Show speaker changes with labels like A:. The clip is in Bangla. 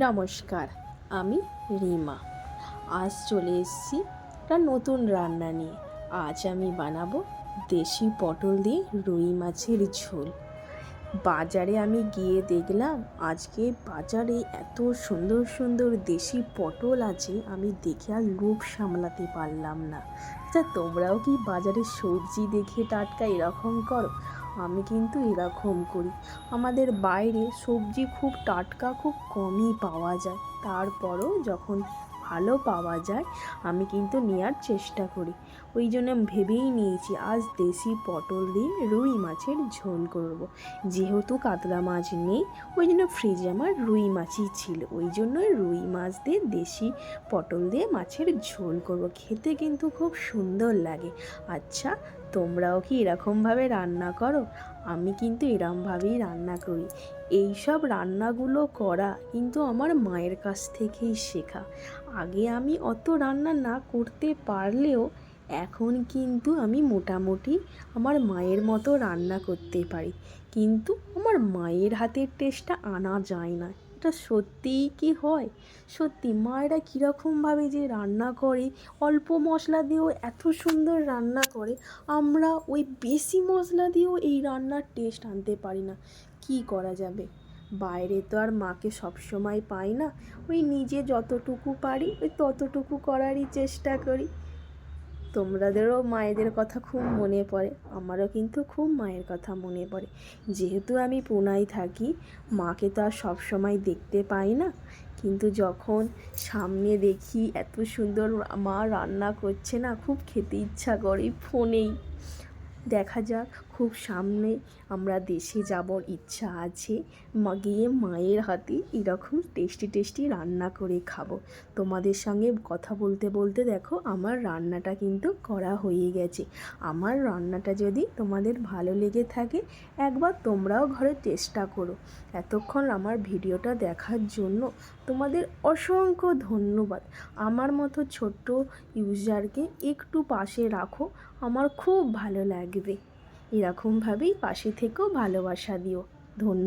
A: নমস্কার, আমি রিমা। আজ চলে এসেছি একটা নতুন রান্না নিয়ে। আজ আমি বানাবো দেশি পটল দিয়ে রুই মাছের ঝোল। বাজারে আমি গিয়ে দেখলাম, আজকে বাজারে এত সুন্দর সুন্দর দেশি পটল আছে, আমি দেখে আর লোভ সামলাতে পারলাম না। আচ্ছা তোমরাও কি বাজারে সবজি দেখে টাটকা এরকম করো? আমি কিন্তু এরকম করি। আমাদের বাইরে সবজি খুব টাটকা, খুব কমই পাওয়া যায়। তারপরও যখন ভালো পাওয়া যায়, আমি কিন্তু নেওয়ার চেষ্টা করি। ওই জন্য ভেবেই নিয়েছি, আজ দেশি পটল দিয়ে রুই মাছের ঝোল করব। যেহেতু কাতলা মাছ নেই, ওই জন্য ফ্রিজে আমার রুই মাছই ছিল। ওই জন্য রুই মাছ দিয়ে দেশি পটল দিয়ে মাছের ঝোল করব। খেতে কিন্তু খুব সুন্দর লাগে। আচ্ছা তোমরাও কি এরকমভাবে রান্না করো? আমি কিন্তু এরমভাবেই রান্না করি। এই সব রান্নাগুলো করা কিন্তু আমার মায়ের কাছ থেকেই শেখা। আগে আমি অত রান্না না করতে পারলেও এখন কিন্তু আমি মোটামুটি আমার মায়ের মতো রান্না করতে পারি। কিন্তু আমার মায়ের হাতের টেস্টটা আনা যায় না। এটা সত্যিই কি হয়? সত্যি মায়েরা কীরকমভাবে যে রান্না করে, অল্প মশলা দিয়েও এত সুন্দর রান্না করে, আমরা ওই বেশি মশলা দিয়েও এই রান্নার টেস্ট আনতে পারি না। কি করা যাবে? বাইরে তো আর মাকে সবসময় পাই না। ওই নিজে যতটুকু পারি, ওই ততটুকু করারই চেষ্টা করি। তোমাদেরও মায়েদের কথা খুব মনে পড়ে, আমারও কিন্তু খুব মায়ের কথা মনে পড়ে। যেহেতু আমি পুনায় থাকি, মাকে তো আর সবসময় দেখতে পাই না। কিন্তু যখন সামনে দেখি এত সুন্দর মা রান্না করছে না, খুব খেতে ইচ্ছা করে ফোনেই। দেখা যাক, খুব সামনে আমরা দেশে যাবার ইচ্ছা আছে। গিয়ে মায়ের হাতে এরকম টেস্টি টেস্টি রান্না করে খাব। তোমাদের সঙ্গে কথা বলতে বলতে দেখো আমার রান্নাটা কিন্তু করা হয়ে গেছে। আমার রান্নাটা যদি তোমাদের ভালো লেগে থাকে, একবার তোমরাও ঘরে চেষ্টা করো। এতক্ষণ আমার ভিডিওটা দেখার জন্য তোমাদের অসংখ্য ধন্যবাদ। আমার মতো ছোট্ট ইউজারকে একটু পাশে রাখো। আমার খুব ভালো লাগবে। এরকমভাবেই পাশে থেকেও ভালোবাসা দিও। ধন্য